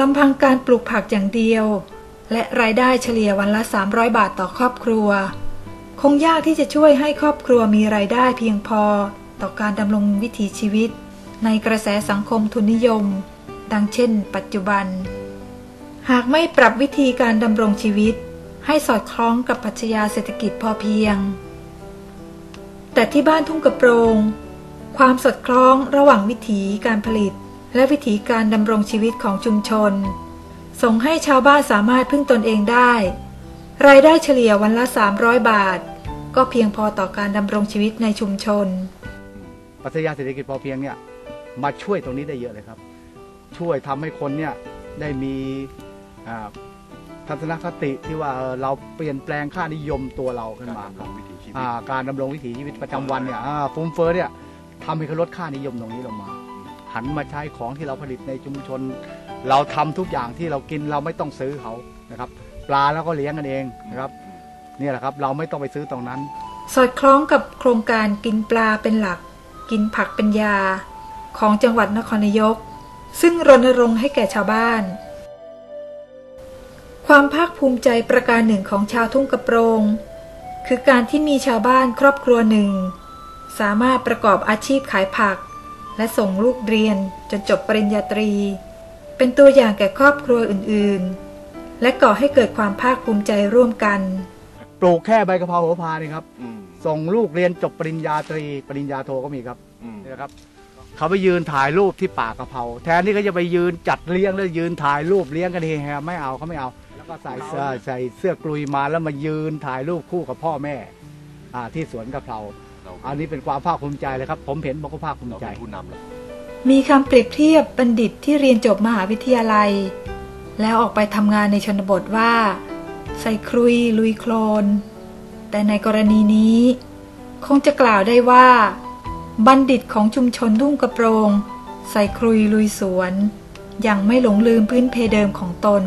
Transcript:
ลำพังการปลูกผักอย่างเดียว และรายได้เฉลี่ยวันละ 300 บาทต่อครอบครัว คงยากที่จะช่วยให้ครอบครัวมีรายได้เพียงพอต่อการดำรงวิถีชีวิต ในกระแสสังคมทุนนิยม ดังเช่น ปัจจุบัน หากไม่ปรับวิธีการดำรงชีวิต ให้สอดคล้องกับปรัชญาเศรษฐกิจพอเพียง แต่ที่บ้านทุ่งกระโปรง ความสอดคล้องระหว่างวิถีการผลิต และวิถีการดำรงชีวิตของชุมชน ส่งให้ชาวบ้านสามารถพึ่งตนเองได้ รายได้เฉลี่ยวันละ 300 บาท ก็เพียงพอต่อการดำรงชีวิตในชุมชน ปรัชญาเศรษฐกิจพอเพียงเนี่ยมาช่วยตรงนี้ได้เยอะเลยครับ ช่วยทำให้คนเนี่ยได้มีอ่าทัศนคติที่ว่าเออเราเปลี่ยนแปลงค่านิยมตัวเราขึ้นการมาดำรงวิถีชีวิตอ่าการดำรงวิถีชีวิตประจำวันเนี่ยอ่าฟุ้งเฟ้อเนี่ยทำให้เขาลดค่านิยมตรงนี้ลงมา หันมาใช้ของที่เราผลิตในชุมชน เราทำทุกอย่างที่เรากินเราไม่ต้องซื้อเขานะครับปลาแล้วก็เลี้ยงกันเองนะครับนี่แหละครับเราไม่ต้องไปซื้อตรงนั้น สอดคล้องกับโครงการกินปลาเป็นหลัก กินผักเป็นยา ของจังหวัดนครนายก ซึ่งรณรงค์ให้แก่ชาวบ้าน ความภาคภูมิใจประการหนึ่งของชาวทุ่งกระโปรง คือการที่มีชาวบ้านครอบครัวหนึ่ง สามารถประกอบอาชีพขายผัก และส่งลูกเรียนจนจบปริญญาตรี เป็นตัวอย่างแก่ครอบครัวอื่นๆ และก่อให้เกิดความภาคภูมิใจร่วมกัน ปลูกแค่ใบกะเพราหัวพานี่ครับอืมส่งลูกเรียนจบปริญญาตรี ปริญญาโทก็มีครับอืมนี่นะครับ เขาไปยืนถ่ายรูปที่ป่ากะเพราแทนที่เขาจะไปยืนจัดเลี้ยงแล้วยืนถ่ายรูปเลี้ยงกันเฮฮาไม่เอาเขาไม่เอา แล้วก็ใส่เสื้อใส่เสื้อกลุยมาแล้วมายืนถ่ายรูปคู่กับพ่อแม่อ่าที่สวนกะเพราเรา อันนี้เป็นความภาคภูมิใจเลยครับ ผมเห็นบอกก็ภาคภูเรามิใจเป็นผู้นำแล้วมีคำเปรียบเทียบบัณฑิตที่เรียนจบมหาวิทยาลัย แล้วออกไปทำงานในชนบทว่า ใส่ครุยลุยโคลน แต่ในกรณีนี้ คงจะกล่าวได้ว่า บัณฑิตของชุมชนทุ่งกระโปรง ใส่ครุยลุยสวน ยังไม่หลงลืมพื้นเพเดิมของตน